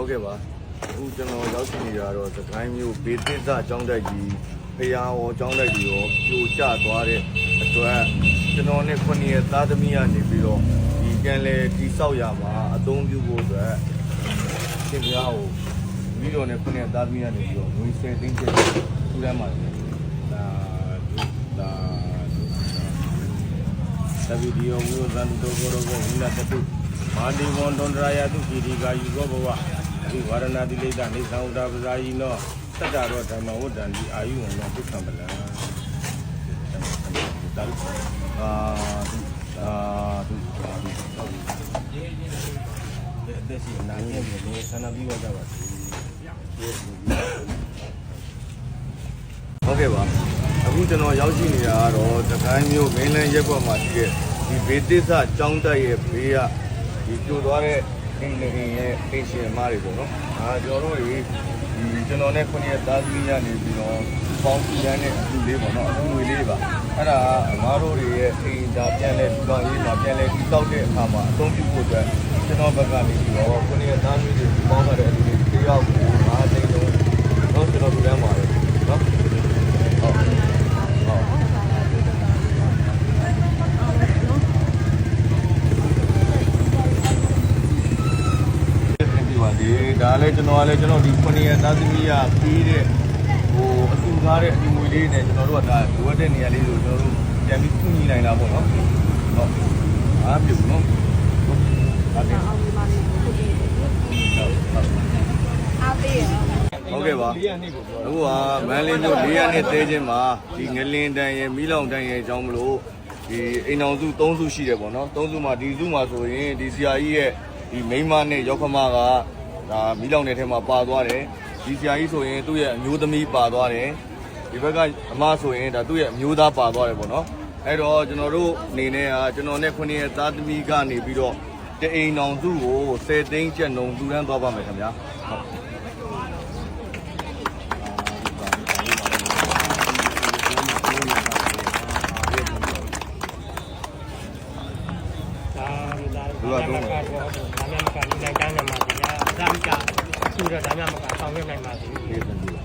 ဟုတ်ကဲ့ပါအခုကျွန်တော်ရောက်ရှိနေတာတော့သခိုင်းမျိုးဘေးသစ်သအကြောင်းတိုက်ကြီးဖရာဟောအကြောင်းတိုက်ကြီးရောပြိုကျသွားတဲ့အတွက်ကျွန်တော်နဲ့ခုနှစ်ရက်သားသမီးကနေပြီးတော့ဒီကန်လေတိဆောက်ရမှာအသုံးပြုဖို့အတွက်ရှင်ပြားကိုမိတော်နဲ့ခုနှစ်ရက်သားသမီးကနေပြီးတော့ငွေဆယ်သိန်းကျပ်ထူရမှာတယ်ဒါဒါသဗ္ဗိဒီယောဝိသံတောကောရောဝိနတတုမာတိဝန္တန္တရာယတုခိတိကာယူကောဘဝ ဒီဝရဏတိလိတနေသံဥဒ္ဒပဇာယိနောတတ္တရောဓမ္မဝတ္တံဒီအာယုဝန္တဒုက္ခံပလံတာရုအာအာဒုအာဒုတဲ့တဲ့စီနာမည်ကိုဆန္ဒပြီးတော့ကြပါဟုတ်ကဲ့ပါအခုကျွန်တော်ရောက်ရှိနေတာကတော့တကိုင်းမျိုးမင်းလန်းရက်ကွက်မှာရှိတဲ့ဒီဘေးသစ္စာကျောင်းတက်ရဲ့ဘေးကဒီပြိုသွားတဲ့ အိမ်နေရဲ့အိမ်ရှင်မားတွေပေါ့နော်အာကျွန်တော်တို့ဒီကျွန်တော်နဲ့ခုနှစ်သားသမီးရနေပြီးတော့ပေါင်းပြန်တဲ့အလူလေးပေါ့နော်အလူငွေလေးပါအဲ့ဒါငါတို့တွေရဲ့အိမ်ဒါပြန်လဲဒီကောင်ရေးမှာပြန်လဲဒီတောက်တဲ့အခါမှာအသုံးပြုဖို့အတွက်ကျွန်တော်ဘက်ကနေပြီးတော့ခုနှစ်သားသမီးတွေပေါင်းထားတဲ့အလူလေးတယောက်ကိုငါးသိန်းလုံးတော့ကျွန်တော်လူတန်းပါတယ်နော်ဟုတ်ဟုတ် ဒီပါဒီဒါလည်းကျွန်တော်ကလည်းကျွန်တော်ဒီခုနှစ်ရက်သားသမီးကပြီးတဲ့ဟိုအတူကားတဲ့အတူငွေလေးနဲ့ကျွန်တော်တို့ကဒါလိုအပ်တဲ့နေရာလေးကိုကျွန်တော်တို့ပြန်ပြီးခုညီနိုင်တာပေါ့နော်ဟုတ်အားပြုနော်ဟုတ်ပါတယ်ဟုတ်ဟုတ်အားပေးရဟုတ်ကဲ့ပါအခုကမန်းလေးမြို့၄ရက်နဲ့တဲချင်းမှာဒီငလင်တန်ရဲ့မီးလောင်တန်ရဲ့အကြောင်းမလို့ဒီအိမ်အောင်စု၃စုရှိတယ်ပေါ့နော်၃စုမှာဒီစုမှာဆိုရင်ဒီဆရာကြီးရဲ့ဒီမိန်းမနဲ့ရောက်ခမက ဒါမီးလောင်တဲ့ထဲမှာပါသွားတယ်ဒီဆရာကြီးဆိုရင်သူ့ရဲ့အမျိုးသမီးပါသွားတယ်ဒီဘက်ကအမဆိုရင်ဒါသူ့ရဲ့အမျိုးသားပါသွားတယ်ပေါ့နော်အဲ့တော့ကျွန်တော်တို့အနေနဲ့ကကျွန်တော်နဲ့ခုနှစ်ရဲ့သားသမီးကနေပြီးတော့တအိမ်အောင်စုကို10သိန်းကျပ်နှုံတူတန်းသွားပါမယ်ခင်ဗျာဟုတ်ဒါဒါဒါ မှမကတော့ဒါမှမကဒီနိုင်တန်းနေမှာဒီကဒါမှမကသူတော့ဒါမှမကဆောင်ရွက်နိုင်ပါသေးဘူးလေးစံ